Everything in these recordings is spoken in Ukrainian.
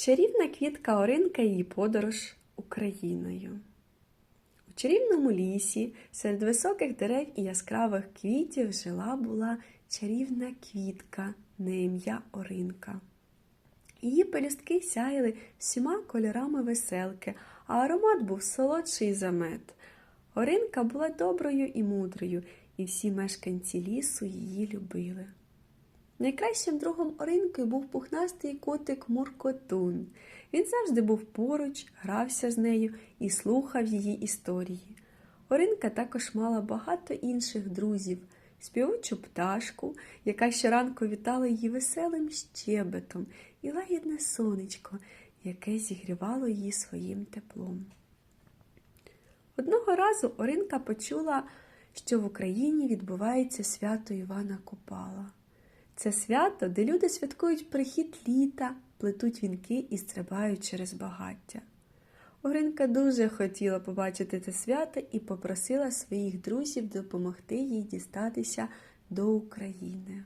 Чарівна квітка Оринка її подорож Україною. У чарівному лісі серед високих дерев і яскравих квітів жила була чарівна квітка на ім'я Оринка. Її пелюстки сяяли всіма кольорами веселки, а аромат був солодший за мед. Оринка була доброю і мудрою, і всі мешканці лісу її любили. Найкращим другом Оринки був пухнастий котик Муркотун. Він завжди був поруч, грався з нею і слухав її історії. Оринка також мала багато інших друзів, співучу пташку, яка щоранку вітала її веселим щебетом, і лагідне сонечко, яке зігрівало її своїм теплом. Одного разу Оринка почула, що в Україні відбувається свято Івана Купала. Це свято, де люди святкують прихід літа, плетуть вінки і стрибають через багаття. Оринка дуже хотіла побачити це свято і попросила своїх друзів допомогти їй дістатися до України.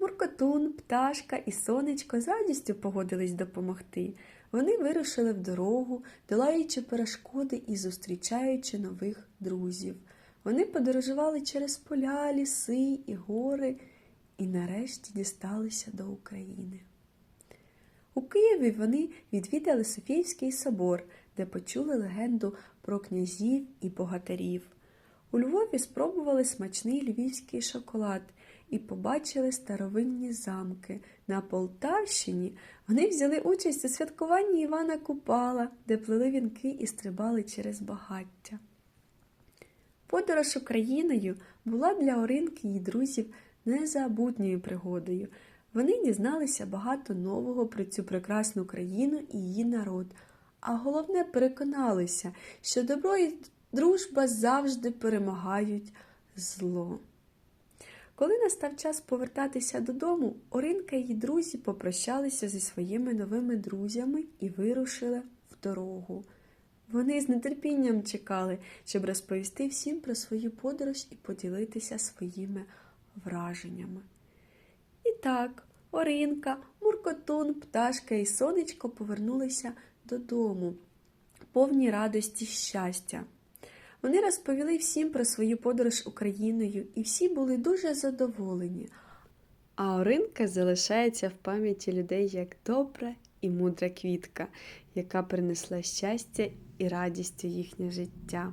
Муркотун, пташка і сонечко з радістю погодились допомогти. Вони вирушили в дорогу, долаючи перешкоди і зустрічаючи нових друзів. Вони подорожували через поля, ліси і гори і нарешті дісталися до України. У Києві вони відвідали Софіївський собор, де почули легенду про князів і богатирів. У Львові спробували смачний львівський шоколад і побачили старовинні замки. На Полтавщині вони взяли участь у святкуванні Івана Купала, де плели вінки і стрибали через багаття. Подорож Україною була для Оринки і друзів незабутньою пригодою. Вони дізналися багато нового про цю прекрасну країну і її народ, а головне переконалися, що добро і дружба завжди перемагають зло. Коли настав час повертатися додому, Оринка і її друзі попрощалися зі своїми новими друзями і вирушили в дорогу. Вони з нетерпінням чекали, щоб розповісти всім про свою подорож і поділитися своїми враженнями. І так, Оринка, Муркотун, пташка і сонечко повернулися додому, повні радості щастя. Вони розповіли всім про свою подорож Україною, і всі були дуже задоволені. А Оринка залишається в пам'яті людей як добра і мудра квітка, яка принесла щастя і радість у їхнє життя.